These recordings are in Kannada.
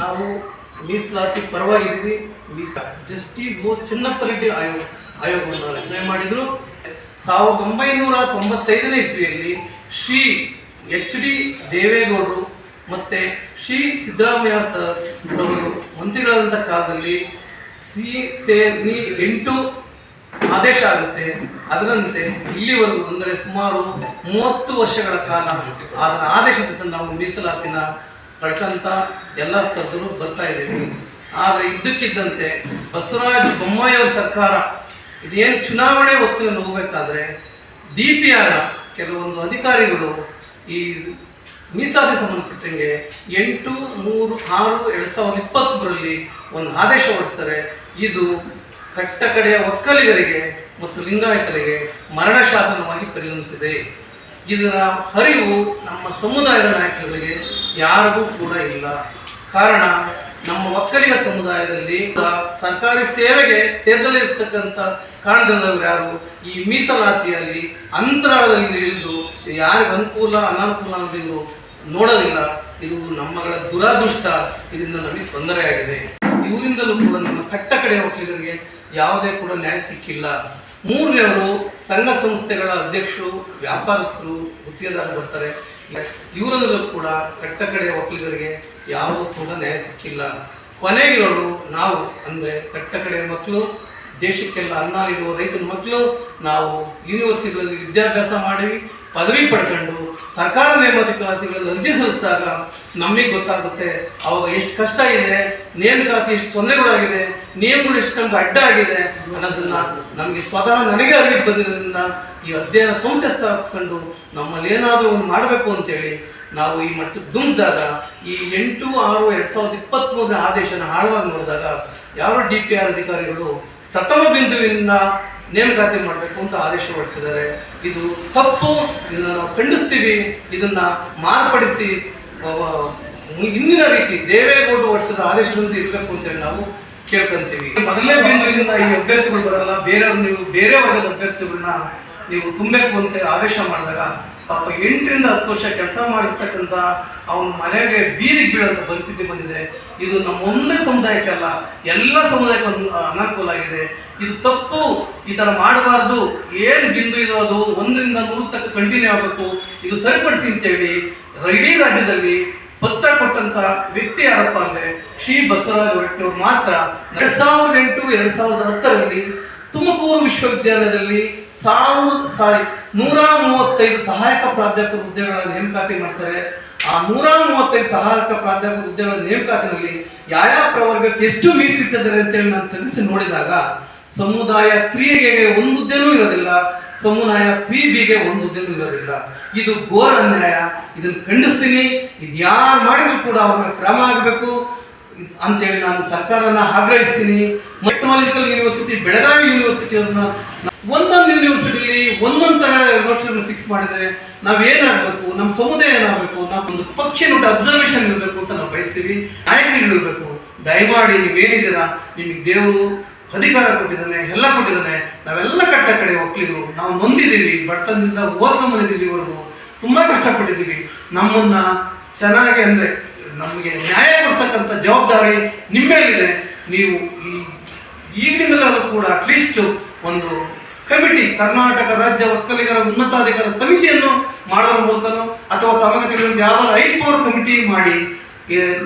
ನಾವು ಮೀಸಲಾತಿ ಪರವಾಗಿದ್ವಿ. ಜಸ್ಟಿಸ್ ಓ ಚೆನ್ನಪ್ಪರೆಡ್ಡಿ ಆಯೋಗ ಆಯೋಗವನ್ನು ರಚನೆ ಮಾಡಿದರು. ಸಾವಿರದ ಒಂಬೈನೂರ ತೊಂಬತ್ತೈದನೇ ಇಸ್ವಿಯಲ್ಲಿ ಶ್ರೀ ಎಚ್ ಡಿ ದೇವೇಗೌಡರು ಮತ್ತು ಶ್ರೀ ಸಿದ್ದರಾಮಯ್ಯ ಸರ್ ಅವರು ಮಂತ್ರಿಗಳಾದಂಥ ಕಾಲದಲ್ಲಿ ಸಿ ಸೇರಿ ಎಂಟು ಆದೇಶ ಆಗುತ್ತೆ. ಅದರಂತೆ ಇಲ್ಲಿವರೆಗೂ ಅಂದರೆ ಸುಮಾರು ಮೂವತ್ತು ವರ್ಷಗಳ ಕಾಲ ಅದರ ಆದೇಶದಿಂದ ನಾವು ಮೀಸಲಾತಿನ ಪಡ್ಕಂತ ಎಲ್ಲ ಸ್ಪರ್ಧರು ಬರ್ತಾ ಇದೆ. ಆದರೆ ಇದ್ದಕ್ಕಿದ್ದಂತೆ ಬಸವರಾಜ ಬೊಮ್ಮಾಯಿಯವರ ಸರ್ಕಾರ ಇದೇನು ಚುನಾವಣೆ ಹೊತ್ತಿನಲ್ಲಿ ಹೋಗಬೇಕಾದ್ರೆ ಡಿ ಪಿ ಆರ್ ಕೆಲವೊಂದು ಅಧಿಕಾರಿಗಳು ಈ ಮೀಸಲಾತಿ ಸಂಬಂಧಪಟ್ಟಂಗೆ ಎಂಟು, ಮೂರು, ಆರು, ಎರಡು ಸಾವಿರದ ಇಪ್ಪತ್ತೊಂದರಲ್ಲಿ ಒಂದು ಆದೇಶ ಹೊರಡಿಸ್ತಾರೆ. ಇದು ಕಟ್ಟ ಕಡೆಯ ಒಕ್ಕಲಿಗರಿಗೆ ಮತ್ತು ಲಿಂಗಾಯತರಿಗೆ ಮರಣ ಶಾಸನವಾಗಿ ಪರಿಗಣಿಸಿದೆ ಇದರ ಹರಿವು ನಮ್ಮ ಸಮುದಾಯದ ನಾಯಕರಿಗೆ ಯಾರಿಗೂ ಕೂಡ ಇಲ್ಲ. ಕಾರಣ ನಮ್ಮ ಒಕ್ಕಲಿಗ ಸಮುದಾಯದಲ್ಲಿ ಸರ್ಕಾರಿ ಸೇವೆಗೆ ಸೇರದಲ್ಲೇ ಇರ್ತಕ್ಕಂಥ ಕಾರಣದವರು ಯಾರು? ಈ ಮೀಸಲಾತಿಯಲ್ಲಿ ಅಂತರಾಳದಲ್ಲಿ ಇಳಿದು ಯಾರಿಗೆ ಅನುಕೂಲ, ಅನಾನುಕೂಲ ಅನ್ನೋದು ನೋಡೋದಿಲ್ಲ. ಇದು ನಮ್ಮಗಳ ದುರಾದೃಷ್ಟ. ಇದರಿಂದ ನಮಗೆ ತೊಂದರೆಯಾಗಿದೆ ಇವರಿಂದಲೂ ಕೂಡ ನಮ್ಮ ಕಟ್ಟ ಕಡೆ ಒಕ್ಕಲಿಗರಿಗೆ ಯಾವುದೇ ಕೂಡ ನ್ಯಾಯ ಸಿಕ್ಕಿಲ್ಲ. ಮೂರನೇವರು ಸಂಘ ಸಂಸ್ಥೆಗಳ ಅಧ್ಯಕ್ಷರು, ವ್ಯಾಪಾರಸ್ಥರು, ಗುತ್ತಿಗೆದಾರರು ಬರ್ತಾರೆ. ಇವರಲ್ಲೂ ಕೂಡ ಕಟ್ಟ ಕಡೆಯ ಒಕ್ಕಲಿಗರಿಗೆ ಯಾವುದೂ ಕೂಡ ನ್ಯಾಯ ಸಿಕ್ಕಿಲ್ಲ. ಕೊನೆಗಿರೋರು ನಾವು ಅಂದರೆ ಕಟ್ಟ ಕಡೆಯ ಮಕ್ಕಳು, ದೇಶಕ್ಕೆಲ್ಲ ಅನ್ನ ನೀಡುವ ರೈತನ ಮಕ್ಕಳು, ನಾವು ಯೂನಿವರ್ಸಿಟಿಗಳಲ್ಲಿ ವಿದ್ಯಾಭ್ಯಾಸ ಮಾಡಿ ಪದವಿ ಪಡ್ಕೊಂಡು ಸರ್ಕಾರ ನೇಮಕಾತಿಗಳಲ್ಲಿ ಅರ್ಜಿ ಸಲ್ಲಿಸಿದಾಗ ನಮಗೆ ಗೊತ್ತಾಗುತ್ತೆ ಅವಾಗ ಎಷ್ಟು ಕಷ್ಟ ಇದೆ ನೇಮಕಾತಿ ಎಷ್ಟು ತೊಂದರೆಗಳಾಗಿದೆ, ನಿಯಮಗಳು ಎಷ್ಟು ನಮ್ಗೆ ಅಡ್ಡ ಆಗಿದೆ ಅನ್ನೋದನ್ನ ನಮಗೆ ಸ್ವತಃ ನನಗೆ ಅರಿವು ಬಂದಿರೋದ್ರಿಂದ ಈ ಅಧ್ಯಯನ ಸಂಸ್ಥೆ ಸ್ಥಾಪಿಸ್ಕೊಂಡು ನಮ್ಮಲ್ಲಿ ಏನಾದರೂ ಒಂದು ಮಾಡಬೇಕು ಅಂತೇಳಿ ನಾವು ಈ ಮಟ್ಟಕ್ಕೆ ದುಂಬಿದಾಗ ಈ ಎಂಟು, ಆರು, ಎರಡು ಸಾವಿರದ ಇಪ್ಪತ್ತ್ಮೂರನೇ ಆದೇಶನ ಆಳವಾಗಿ ನೋಡಿದಾಗ ಯಾರು ಡಿ ಪಿ ಆರ್ ಅಧಿಕಾರಿಗಳು ಪ್ರಥಮ ಬಿಂದುವಿನ ನೇಮಕಾತಿ ಮಾಡಬೇಕು ಅಂತ ಆದೇಶ ಹೊರಡಿಸಿದ್ದಾರೆ. ಇದು ತಪ್ಪು, ಇದನ್ನು ನಾವು ಖಂಡಿಸ್ತೀವಿ, ಇದನ್ನ ಮಾರ್ಪಡಿಸಿ ಹಿಂದಿನ ರೀತಿ ದೇವೇಗೌಡರು ಹೊರಡಿಸಿದ ಆದೇಶದಂತೆ ಇರಬೇಕು ಅಂತೇಳಿ ನಾವು ಕೇಳ್ಕೊಂತೀವಿ. ಮೊದಲನೇ ಬಿಂದುವಿನಿಂದ ಈ ಅಭ್ಯರ್ಥಿಗಳು ಬರಲ್ಲ, ಬೇರೆಯವ್ರು ನೀವು ಬೇರೆ ವರ್ಗದ ಅಭ್ಯರ್ಥಿಗಳನ್ನ ನೀವು ತುಂಬಬೇಕು ಅಂತ ಆದೇಶ ಮಾಡಿದಾಗ ಪಾಪ ಎಂಟರಿಂದ ಹತ್ತು ವರ್ಷ ಕೆಲಸ ಮಾಡಿರ್ತಕ್ಕಂಥ ಅವನ ಮನೆಗೆ ಬೀದಿಗೆ ಬೀಳಂತ ಪರಿಸ್ಥಿತಿ ಬಂದಿದೆ. ಇದು ನಮ್ಮ ಒಂದೇ ಸಮುದಾಯಕ್ಕಲ್ಲ ಎಲ್ಲ ಸಮುದಾಯಕ್ಕೆ ಅನಾನುಕೂಲ ಆಗಿದೆ. ಇದು ತಪ್ಪು, ಈ ಥರ ಮಾಡಬಾರ್ದು, ಏನು ಬಿಂದು ಇದು ಅದು, ಒಂದರಿಂದ ನೂರು ತಕ್ಕ ಕಂಟಿನ್ಯೂ ಆಗಬೇಕು. ಇದು ಸರಿಪಡಿಸಿ ಅಂತೇಳಿ ಇಡೀ ರಾಜ್ಯದಲ್ಲಿ ಪತ್ರ ಕೊಟ್ಟಂತ ವ್ಯಕ್ತಿ ಯಾರಪ್ಪ ಅಂದ್ರೆ ಶ್ರೀ ಬಸವರಾಜ್ ಹೊರಟ್ಟಿಯವರು ಮಾತ್ರ. ಎರಡು ಸಾವಿರದ ಎಂಟು, ಎರಡು ಸಾವಿರದ ಹತ್ತರಲ್ಲಿ ತುಮಕೂರು ವಿಶ್ವವಿದ್ಯಾಲಯದಲ್ಲಿ ಸಾವಿರದ ಸಾರಿ ನೂರ ಮೂವತ್ತೈದು ಸಹಾಯಕ ಪ್ರಾಧ್ಯಾಪಕ ಹುದ್ದೆಗಳ ನೇಮಕಾತಿ ಮಾಡ್ತಾರೆ. ಆ ನೂರ ಮೂವತ್ತೈದು ಸಹಾಯಕ ಪ್ರಾಧ್ಯಾಪಕ ಹುದ್ದೆಗಳ ನೇಮಕಾತಿನಲ್ಲಿ ಯಾವ್ಯಾವ ಪ್ರವರ್ಗಕ್ಕೆ ಎಷ್ಟು ಮೀಸಲಿಟ್ಟಿದ್ದಾರೆ ಅಂತೇಳಿ ನಾನು ತಿಳಿಸಿ ನೋಡಿದಾಗ, ಸಮುದಾಯ ತ್ರೀಗೆ ಒಂದು ಹುದ್ದೆನೂ ಇರೋದಿಲ್ಲ, ಸಮುದಾಯ ತ್ರೀ ಬಿಗೆ ಒಂದು ಹುದ್ದೆನೂ ಇರೋದಿಲ್ಲ. ಇದು ಘೋರ ಅನ್ಯಾಯ. ಇದನ್ನು ಖಂಡಿಸ್ತೀನಿ. ಇದು ಯಾರು ಮಾಡಿದ್ರು ಕೂಡ ಅವ್ರನ್ನ ಕ್ರಮ ಆಗಬೇಕು ಅಂತೇಳಿ ನಾನು ಸರ್ಕಾರನ ಆಗ್ರಹಿಸ್ತೀನಿ. ಮೆಟ್ರಾಲಜಿಕಲ್ ಯೂನಿವರ್ಸಿಟಿ ಬೆಳಗಾವಿ ಯೂನಿವರ್ಸಿಟಿ ಅವ್ರನ್ನ ಒಂದೊಂದು ಯೂನಿವರ್ಸಿಟಿಲಿ ಒಂದೊಂದು ಥರ ಯೂನಿವರ್ಸಿಟಿಗಳನ್ನ ಫಿಕ್ಸ್ ಮಾಡಿದ್ರೆ ನಾವೇನಾಗಬೇಕು ನಮ್ಮ ಸಮುದಾಯ ಏನಾಗಬೇಕು, ನಾವು ಒಂದು ಪಕ್ಷಿ ನೋಟ ಅಬ್ಸರ್ವೇಷನ್ ಇರಬೇಕು ಅಂತ ನಾವು ಬಯಸ್ತೀವಿ. ನಾಯಕರಿಗಳು ಇರಬೇಕು ದಯಮಾಡಿ ನೀವೇನಿದ್ದೀರಾ? ನಿಮಗೆ ದೇವರು ಅಧಿಕಾರ ಕೊಟ್ಟಿದ್ದಾನೆ, ಎಲ್ಲ ಕೊಟ್ಟಿದ್ದಾನೆ. ನಾವೆಲ್ಲ ಕಟ್ಟ ಕಡೆ ಒಕ್ಕಲಿಗರು. ನಾವು ನೊಂದಿದ್ದೀವಿ. ಬಡತನದಿಂದ ಓದ್ಕೊಂಬಂದಿದ್ದೀವಿ ಇವರೆಗೂ ತುಂಬ ಕಷ್ಟಪಟ್ಟಿದ್ದೀವಿ. ನಮ್ಮನ್ನ ಚೆನ್ನಾಗಿ ಅಂದರೆ ನಮಗೆ ನ್ಯಾಯ ಕೊಡ್ತಕ್ಕಂಥ ಜವಾಬ್ದಾರಿ ನಿಮ್ಮ ಮೇಲಿದೆ. ನೀವು ಈ ಈಗಿನಿಂದಲಾದರೂ ಕೂಡ ಅಟ್ಲೀಸ್ಟ್ ಒಂದು ಕಮಿಟಿ, ಕರ್ನಾಟಕ ರಾಜ್ಯ ಒಕ್ಕಲಿಗರ ಉನ್ನತಾಧಿಕಾರ ಸಮಿತಿಯನ್ನು ಮಾಡೋದ್ರ ಮೂಲಕನೋ ಅಥವಾ ತಮಗೆ ತಿಳಿದ ಯಾವ್ದಾದ್ರು ಐ ಪವರ್ ಕಮಿಟಿ ಮಾಡಿ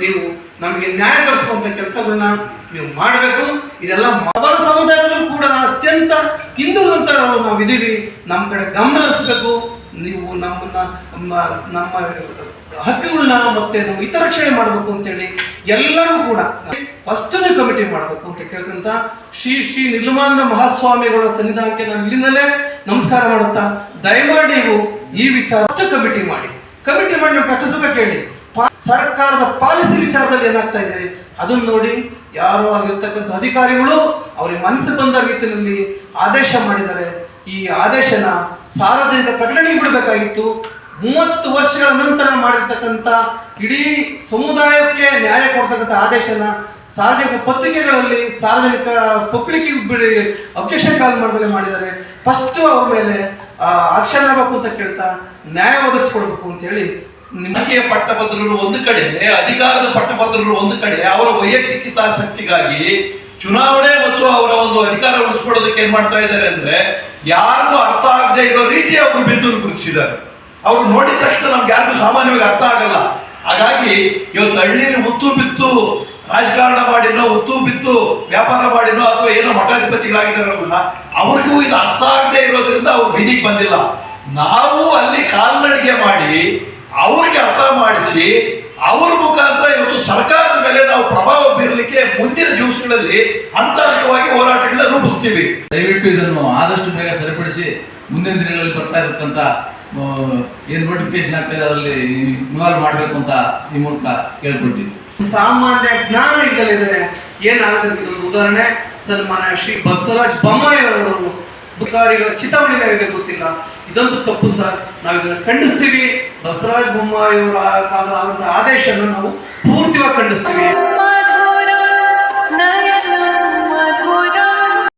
ನೀವು ನಮಗೆ ನ್ಯಾಯ ತರಿಸುವಂತ ಕೆಲಸಗಳನ್ನ ನೀವು ಮಾಡಬೇಕು. ಇದೆಲ್ಲ ಮೊಬಲ ಸಮುದಾಯದಲ್ಲೂ ಕೂಡ ಅತ್ಯಂತ ಹಿಂದುಳಿದಂತ ನಾವು ಇದೀವಿ ನಮ್ಮ ಕಡೆ ಗಮನ ಹರಿಸ್ಬೇಕು. ನೀವು ನಮ್ಮನ್ನ, ನಮ್ಮ ನಮ್ಮ ಹಕ್ಕುಗಳನ್ನ ಮತ್ತೆ ನಾವು ಹಿತರಕ್ಷಣೆ ಮಾಡಬೇಕು ಅಂತೇಳಿ ಎಲ್ಲರೂ ಕೂಡ ಫಸ್ಟ್ ಕಮಿಟಿ ಮಾಡಬೇಕು ಅಂತ ಕೇಳ್ಕೊಂತ ಶ್ರೀ ಶ್ರೀ ನಿರ್ಮಾನಂದ ಮಹಾಸ್ವಾಮಿಗಳ ಸನ್ನಿಧಾನಕ್ಕೆ ನಾನು ಇಲ್ಲಿಂದಲೇ ನಮಸ್ಕಾರ ಮಾಡುತ್ತಾ, ದಯಮಾಡಿ ನೀವು ಈ ವಿಚಾರ ಕಮಿಟಿ ಮಾಡಿ. ಕಮಿಟಿ ಮಾಡಿ ನಾವು ಕಷ್ಟ ಸುಖ ಕೇಳಿ. ಸರ್ಕಾರದ ಪಾಲಿಸಿ ವಿಚಾರದಲ್ಲಿ ಏನಾಗ್ತಾ ಇದೆ? ಅದನ್ನ ನೋಡಿ ಯಾರು ಆಗಿರ್ತಕ್ಕಂಥ ಅಧಿಕಾರಿಗಳು ಅವ್ರಿಗೆ ಮನಸ್ಸು ಬಂದ ರೀತಿಯಲ್ಲಿ ಆದೇಶ ಮಾಡಿದ್ದಾರೆ. ಈ ಆದೇಶನ ಸಾರ್ವಜನಿಕ ಪ್ರಕಟಣೆ ಬಿಡಬೇಕಾಗಿತ್ತು. ಮೂವತ್ತು ವರ್ಷಗಳ ನಂತರ ಮಾಡಿರ್ತಕ್ಕಂಥ ಇಡೀ ಸಮುದಾಯಕ್ಕೆ ನ್ಯಾಯ ಕೊಡ್ತಕ್ಕಂಥ ಆದೇಶನ ಸಾರ್ವಜನಿಕ ಪತ್ರಿಕೆಗಳಲ್ಲಿ ಸಾರ್ವಜನಿಕ ಪಬ್ಲಿಕ್ ಬಿಡಿ ಅಬ್ಜೆಕ್ಷನ್ ಕಾಲ್ ಮಾಡ್ದಲೇ ಮಾಡಿದ್ದಾರೆ. ಫಸ್ಟ್ ಅವ್ರ ಮೇಲೆ ಆಕ್ಷನ್ ಆಗಬೇಕು ಅಂತ ಕೇಳ್ತಾ ನ್ಯಾಯ ಒದಗಿಸ್ಕೊಡ್ಬೇಕು ಅಂತ ಹೇಳಿ ನಿಮಗೆ ಪಟ್ಟಭದ್ರರು ಒಂದು ಕಡೆ, ಅಧಿಕಾರದ ಪಟ್ಟಭದ್ರರು ಒಂದು ಕಡೆ ಅವರ ವೈಯಕ್ತಿಕ ಹಿತಾಸಕ್ತಿಗಾಗಿ ಚುನಾವಣೆ ಮತ್ತು ಅವರ ಒಂದು ಅಧಿಕಾರ ಉಳಿಸ್ಕೊಳ್ಳೋದಕ್ಕೆ ಏನ್ ಮಾಡ್ತಾ ಇದ್ದಾರೆ ಅಂದ್ರೆ ಯಾರಿಗೂ ಅರ್ಥ ಆಗದೆ ಇರೋ ರೀತಿ ಅವರು ಬಿಂದು ಗುರುತಿಸಿದ್ದಾರೆ. ಅವ್ರು ನೋಡಿದ ತಕ್ಷಣ ನಮ್ಗೆ ಯಾರಿಗೂ ಸಾಮಾನ್ಯವಾಗಿ ಅರ್ಥ ಆಗಲ್ಲ. ಹಾಗಾಗಿ ಇವತ್ತು ಹಳ್ಳಿಯಲ್ಲಿ ಉತ್ತು ಬಿತ್ತು, ರಾಜಕಾರಣ ಮಾಡಿನೋ ಉತ್ತು ಬಿತ್ತು, ವ್ಯಾಪಾರ ಮಾಡಿನೋ ಅಥವಾ ಏನೋ ಮಠಾಧಿಪತಿಗಳಾಗಿದ್ದಾರಲ್ಲ ಅವ್ರಿಗೂ ಇದು ಅರ್ಥ ಆಗದೆ ಇರೋದ್ರಿಂದ ಅವ್ರು ಬೀದಿಗೆ ಬಂದಿಲ್ಲ. ನಾವು ಅಲ್ಲಿ ಕಾಲ್ನಡಿಗೆ ಮಾಡಿ, ಅವ್ರಿಗೆ ಅರ್ಥ ಮಾಡಿಸಿ, ಅವ್ರ ಮುಖಾಂತರ ಇವತ್ತು ಸರ್ಕಾರದ ಮೇಲೆ ನಾವು ಪ್ರಭಾವ ಬೀರಲಿಕ್ಕೆ ಮುಂದಿನ ದಿವಸಗಳಲ್ಲಿ ಹಂತ ಹೋರಾಟಗಳನ್ನ ರೂಪಿಸ್ತೀವಿ. ದಯವಿಟ್ಟು ಇದನ್ನು ಆದಷ್ಟು ಬೇಗ ಸರಿಪಡಿಸಿ ಮುಂದಿನ ದಿನಗಳಲ್ಲಿ ಬರ್ತಾ ಇರತಕ್ಕಂಥ ಏನ್ ನೋಟಿಫಿಕೇಶನ್ ಆಗ್ತಾ ಇದೆ ಅದರಲ್ಲಿ ಇನ್ವಾಲ್ವ್ ಮಾಡಬೇಕು ಅಂತ ಈ ಮೂಲಕ ಕೇಳ್ಕೊಳ್ತೀವಿ ಸಾಮಾನ್ಯ ಜ್ಞಾನ ಇಲ್ಲದಿದ್ರೆ ಏನಾಗುತ್ತೆ ಉದಾಹರಣೆ, ಸನ್ಮಾನ್ಯ ಶ್ರೀ ಬಸವರಾಜ್ ಬೊಮ್ಮಾಯಿ ಅವರು ಅಧಿಕಾರಿಗಳ ಚಿತಾವಣೆ ಇದೆ ಗೊತ್ತಿಲ್ಲ. ಇದಂತೂ ತಪ್ಪು ಸರ್. ನಾವು ಇದನ್ನು ಖಂಡಿಸ್ತೀವಿ. ಬಸವರಾಜ್ ಬೊಮ್ಮಾಯಿ ಅವರ ಆದಂತಹ ಆದೇಶವನ್ನು ನಾವು ಪೂರ್ತಿವಾಗಿ ಖಂಡಿಸ್ತೀವಿ.